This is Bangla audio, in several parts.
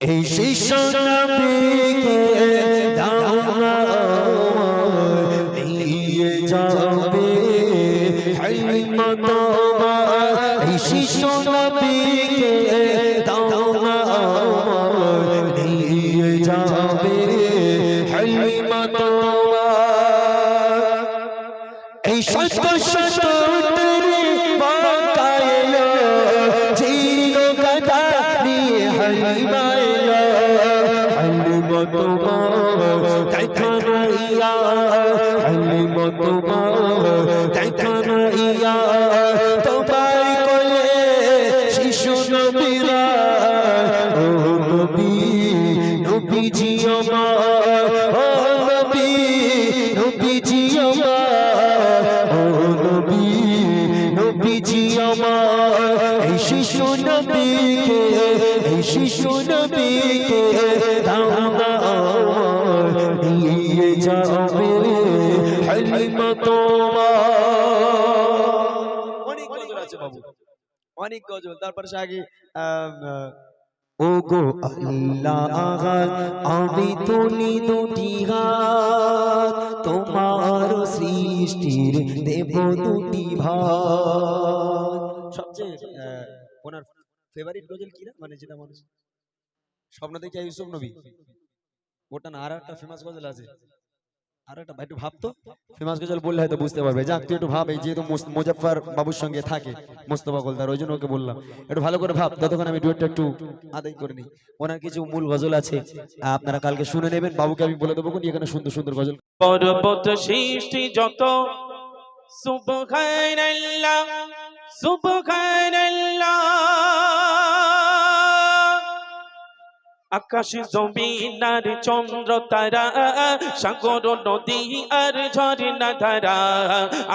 এই শিশু নবীকে দাও না, নিয়ে যাবে। হালিমা তোমার এই শিশু নবীকে দাও না, নিয়ে যাবে। হালিমা তোমার এই শত হালিমা তোমার দেখা নাইয়া হালিমা তোমার দেখা নাইয়া তোমার কোলে শিশু নবীরা ও নবী নবীজি আমার ও নবী নবীজি নবী শিশু নবীকে অনেক গজল তারপরে সে আগে আম, আহ, ও গো আল্লাহ আমি তুলি দুটি হাত তোমার সৃষ্টির দেব দুটি ভাত। সবচেয়ে ওনার ফেভারিট গজল কি না? মানে যেটা মানুষ স্বপ্ন দেখে ইউসুফ নবী। ওটা না আর একটা ফেমাস গজল আছে। আর একটা একটু ভাবতো ফেমাস গজল বললে হয়তো বুঝতে পারবে। যাক তুই একটু ভাব এই যেহেতু মুজাফফর বাবুর সঙ্গে থাকে মোস্তফা গোলদার ওই জন্য ওকে বললাম। একটু ভালো করে ভাব ততক্ষণ আমি ডুয়েটটা একটু আদায় করে নিই। ওনার কিছু মূল গজল আছে আপনারা কালকে শুনে নেবেন। বাবুকে আমি বলে দেবো কোন এখানে সুন্দর সুন্দর গজল। পর্বত সৃষ্টি যত সুবহানাল্লাহ সুবহানাল্লাহ আকাশ জমিন আর চন্দ্র তারা, সাগর, নদী আর ঝর্ণা ধারা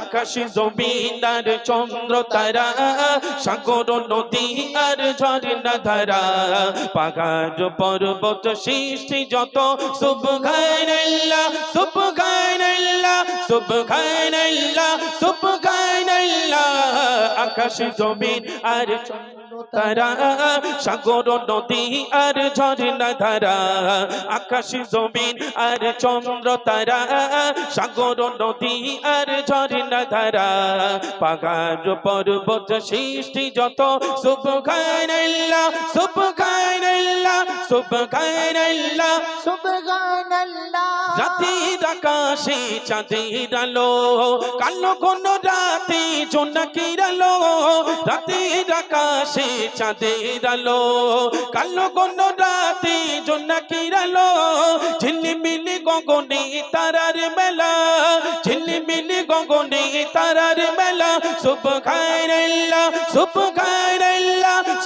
আকাশ জমিন আর চন্দ্র তারা, সাগর, নদী আর ঝর্ণা ধারা পাহাড় পর্বত সৃষ্টি যত সুবহানাল্লাহ সুবহানাল্লাহ সুবহানাল্লাহ সুবহানাল্লাহ আকাশ জমিন আর চন্দ্র তারা, সাগর নদী আর ঝর্ণা ধারা আকাশ জমিন আর চন্দ্র তারা, সাগর নদী আর ঝর্ণা ধারা পাগার পর্বত সৃষ্টি যত সুবহানাল্লাহ। সুবহানাল্লাহ সুবহানাল্লাহ। রাতের আকাশে চাঁদের আলো কালো কোন রাতে জোনাকির আলো। রাতের আকাশে চাঁদের আলো কালো কোন রাতে জোনাকির আলো। ঝিলিমিলি গগনে তারার মেলা ঝিলিমিলি গগনে তারার মেলা। সুবহানাল্লাহ সুবহানাল্লাহ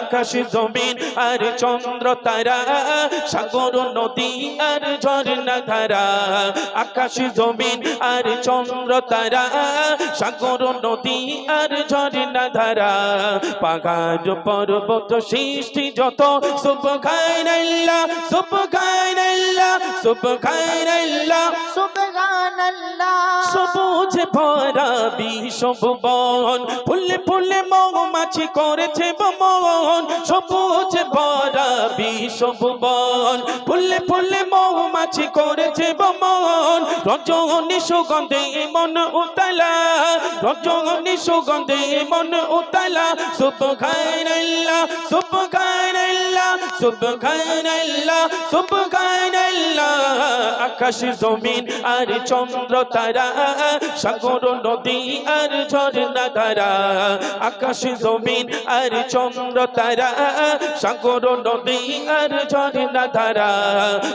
আকাশ জমিন আর চন্দ্র তারা সাগর নদী আর ঝর্ণা ধারা। আকাশ জমিন আর চন্দ্র তারা সাগর নদী আর ঝর্ণা ধারা। পাহাড় পর্বত সৃষ্টি যত সুবহানাল্লাহ সুবহানাল্লাহ সুবহানাল্লাহ সবুজ ভরা বিষব বন ফুলে ফুলে মৌমাছি করেছে বমন সবুজ ভরা বিষব বন। ফুলে ফুলে মৌমাছি করেছে বমন। রজনী সুগন্ধে মন উতলা, রজনী সুগন্ধে মন উতলা। সুবহানাল্লাহ সুবহানাল্লাহ সুবহানাল্লাহ সুবহানাল্লাহ আকাশ জমিন আর চন্দ্র তারা, সাগর, নদী আর ঝর্ণা ধারা আকাশ জমিন আর চন্দ্র তারা, সাগর, নদী আর ঝর্ণা ধারা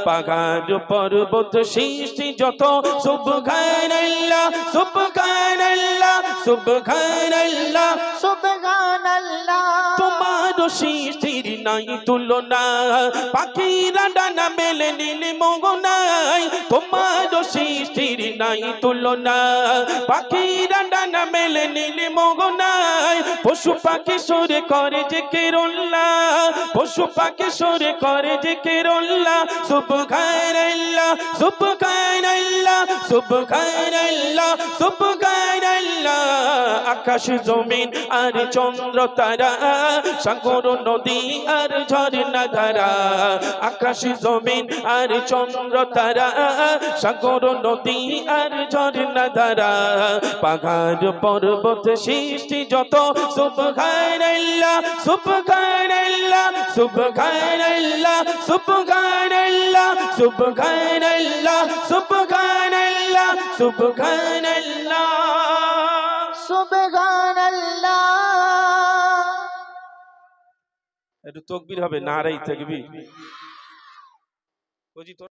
পাহাড়, পর্বত সৃষ্টি যত সুবহানাল্লাহ সুবহানাল্লাহ সুবহানাল্লাহ তোমার সৃষ্টির নাই তুলনা। পাখিরা ডানা মেলে নীলি মগনাই তোমার সৃষ্টির নাই তুলনা। পাখিরা ডানা মেলে নীলি মগনাই পশু পাখি সরে করে যে কেরল্লা। পশু পাখি সরে করে যে কেরল্লা। সুবহানাল্লাহ সুবহানাল্লাহ সুবহানাল্লাহ সুবহানাল্লাহ আকাশ, জমিন আর চন্দ্র তারা, সাগর, নদী আর ঝর্ণা ধারা আকাশ, জমিন আর চন্দ্র তারা, সাগর, নদী আর ঝর্ণা ধারা পাহাড়, পর্বত সৃষ্টি যত, সুবহানাল্লাহ সুবহানাল্লাহ সুবহানাল্লাহ সুবহানাল্লাহ সুবহানাল্লাহ সুবহানাল্লাহ সুবহানাল্লাহ। সুবহানাল্লাহ একটু তকবির হবে নারাই থাকবি